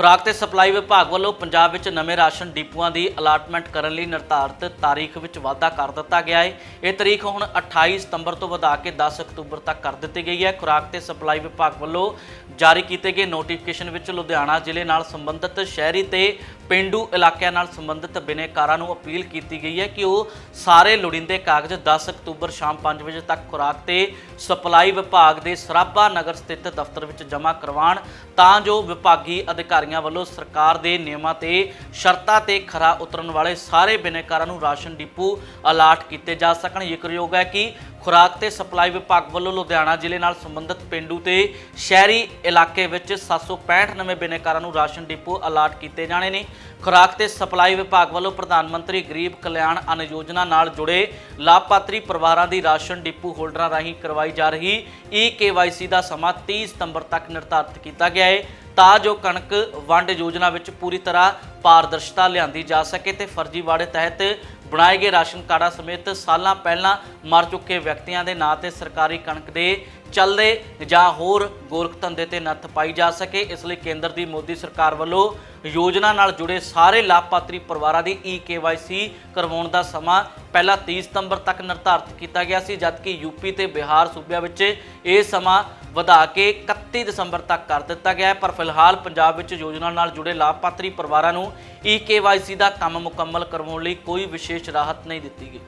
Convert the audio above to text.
ਖੁਰਾਕ ਤੇ ਸਪਲਾਈ ਵਿਭਾਗ ਵੱਲੋਂ ਪੰਜਾਬ ਵਿੱਚ ਨਵੇਂ ਰਾਸ਼ਨ ਡਿਪੂਆਂ ਦੀ ਅਲਾਟਮੈਂਟ ਕਰਨ ਲਈ ਨਿਰਧਾਰਤ ਤਾਰੀਖ ਵਿੱਚ ਵਾਧਾ ਕਰ ਦਿੱਤਾ ਗਿਆ ਹੈ। ਇਹ ਤਾਰੀਖ ਹੁਣ 28 ਸਤੰਬਰ ਤੋਂ ਵਧਾ ਕੇ 10 ਅਕਤੂਬਰ ਤੱਕ ਕਰ ਦਿੱਤੀ ਗਈ ਹੈ। ਖੁਰਾਕ ਤੇ ਸਪਲਾਈ ਵਿਭਾਗ ਵੱਲੋਂ ਜਾਰੀ ਕੀਤੇ ਗਏ ਨੋਟੀਫਿਕੇਸ਼ਨ ਵਿੱਚ ਲੁਧਿਆਣਾ ਜ਼ਿਲ੍ਹੇ ਨਾਲ ਸੰਬੰਧਿਤ ਸ਼ਹਿਰੀ ਤੇ ਪਿੰਡੂ ਇਲਾਕਿਆਂ ਨਾਲ ਸੰਬੰਧਿਤ ਬਿਨੇਕਾਰਾਂ ਨੂੰ ਅਪੀਲ ਕੀਤੀ ਗਈ ਹੈ ਕਿ ਉਹ ਸਾਰੇ ਲੋੜੀਂਦੇ ਕਾਗਜ਼ 10 ਅਕਤੂਬਰ ਸ਼ਾਮ 5 ਵਜੇ ਤੱਕ ਖੁਰਾਕ ਤੇ ਸਪਲਾਈ ਵਿਭਾਗ ਦੇ ਸਰਾਭਾ ਨਗਰ ਸਥਿਤ ਦਫ਼ਤਰ ਵਿੱਚ ਜਮ੍ਹਾਂ ਕਰਵਾਉਣ ਤਾਂ ਜੋ ਵਿਭਾਗੀ ਅਧਿਕਾਰੀ ਅਧਿਕਾਰੀਆਂ ਵੱਲੋਂ ਸਰਕਾਰ ਦੇ ਨਿਯਮਾਂ ਤੇ ਸ਼ਰਤਾਂ ਤੇ ਖਰਾ ਉਤਰਨ ਵਾਲੇ ਸਾਰੇ ਬਿਨੇਕਾਰਾਂ ਨੂੰ ਰਾਸ਼ਨ ਡਿਪੂ ਅਲਾਟ ਕੀਤੇ ਜਾ ਸਕਣ। ਜ਼ਿਕਰਯੋਗ ਹੈ ਕਿ ਖੁਰਾਕ ਤੇ ਸਪਲਾਈ ਵਿਭਾਗ ਵੱਲੋਂ ਲੁਧਿਆਣਾ ਜ਼ਿਲ੍ਹੇ ਨਾਲ ਸੰਬੰਧਿਤ ਪਿੰਡੂ ਤੇ ਸ਼ਹਿਰੀ ਇਲਾਕੇ ਵਿੱਚ 765 ਨਵੇਂ ਬਿਨੇਕਾਰਾਂ ਨੂੰ ਰਾਸ਼ਨ ਡਿਪੂ ਅਲਾਟ ਕੀਤੇ ਜਾਣੇ ਨੇ। ਖੁਰਾਕ ਤੇ ਸਪਲਾਈ ਵਿਭਾਗ ਵੱਲੋਂ ਪ੍ਰਧਾਨ ਮੰਤਰੀ ਗਰੀਬ ਕਲਿਆਣ ਅੰਨ ਯੋਜਨਾ ਨਾਲ ਜੁੜੇ ਲਾਭਪਾਤਰੀ ਪਰਿਵਾਰਾਂ ਦੀ ਰਾਸ਼ਨ ਡਿਪੂ ਹੋਲਡਰਾਂ ਰਾਹੀਂ ਕਰਵਾਈ ਜਾ ਰਹੀ ਈ ਕੇਵਾਈਸੀ ਦਾ ਸਮਾਂ 30 ਸਤੰਬਰ ਤੱਕ ਨਿਰਧਾਰਤ ਕੀਤਾ ਗਿਆ ਹੈ। ਤਾਂ ਜੋ ਕਣਕ ਵੰਡ ਯੋਜਨਾ ਵਿੱਚ ਪੂਰੀ ਤਰ੍ਹਾਂ ਪਾਰਦਰਸ਼ਤਾ ਲਿਆਂਦੀ ਜਾ ਸਕੇ ਤੇ ਫਰਜ਼ੀਵਾੜੇ ਤਹਿਤ ਬਣਾਏ ਗਏ ਰਾਸ਼ਨ ਕਾਰਡਾਂ ਸਮੇਤ ਸਾਲਾਂ ਪਹਿਲਾਂ ਮਰ ਚੁੱਕੇ ਵਿਅਕਤੀਆਂ ਦੇ ਨਾਂ ਤੇ ਸਰਕਾਰੀ ਕਣਕ ਦੇ ਚੱਲਦੇ ਜਾਂ ਹੋਰ ਗੋਰਖ ਧੰਦੇ ਤੇ ਨੱਥ ਪਾਈ ਜਾ ਸਕੇ। ਇਸ ਲਈ ਕੇਂਦਰ ਦੀ ਮੋਦੀ ਸਰਕਾਰ ਵੱਲੋਂ ਯੋਜਨਾ ਨਾਲ ਜੁੜੇ ਸਾਰੇ ਲਾਭਪਾਤਰੀ ਪਰਿਵਾਰਾਂ ਦੀ ਈ ਕੇਵਾਈਸੀ ਕਰਵਾਉਣ ਦਾ ਸਮਾਂ ਪਹਿਲਾਂ 30 ਸਤੰਬਰ ਤੱਕ ਨਿਰਧਾਰਤ ਕੀਤਾ ਗਿਆ ਸੀ, ਜਦਕਿ ਯੂਪੀ ਤੇ ਬਿਹਾਰ, ਸੂਬਿਆਂ ਵਿੱਚ ਇਹ ਸਮਾਂ ਵਧਾ ਕੇ 31 ਦਸੰਬਰ ਤੱਕ ਕਰ ਦਿੱਤਾ ਗਿਆ ਹੈ, ਪਰ ਫਿਲਹਾਲ ਪੰਜਾਬ ਵਿੱਚ ਯੋਜਨਾ ਨਾਲ ਜੁੜੇ ਲਾਭਪਾਤਰੀ ਪਰਿਵਾਰਾਂ ਨੂੰ ਈ ਕੇਵਾਈਸੀ ਦਾ ਕੰਮ ਮੁਕੰਮਲ ਕਰਵਾਉਣ ਲਈ ਕੋਈ ਵਿਸ਼ੇਸ਼ ਰਾਹਤ ਨਹੀਂ ਦਿੱਤੀ ਗਈ।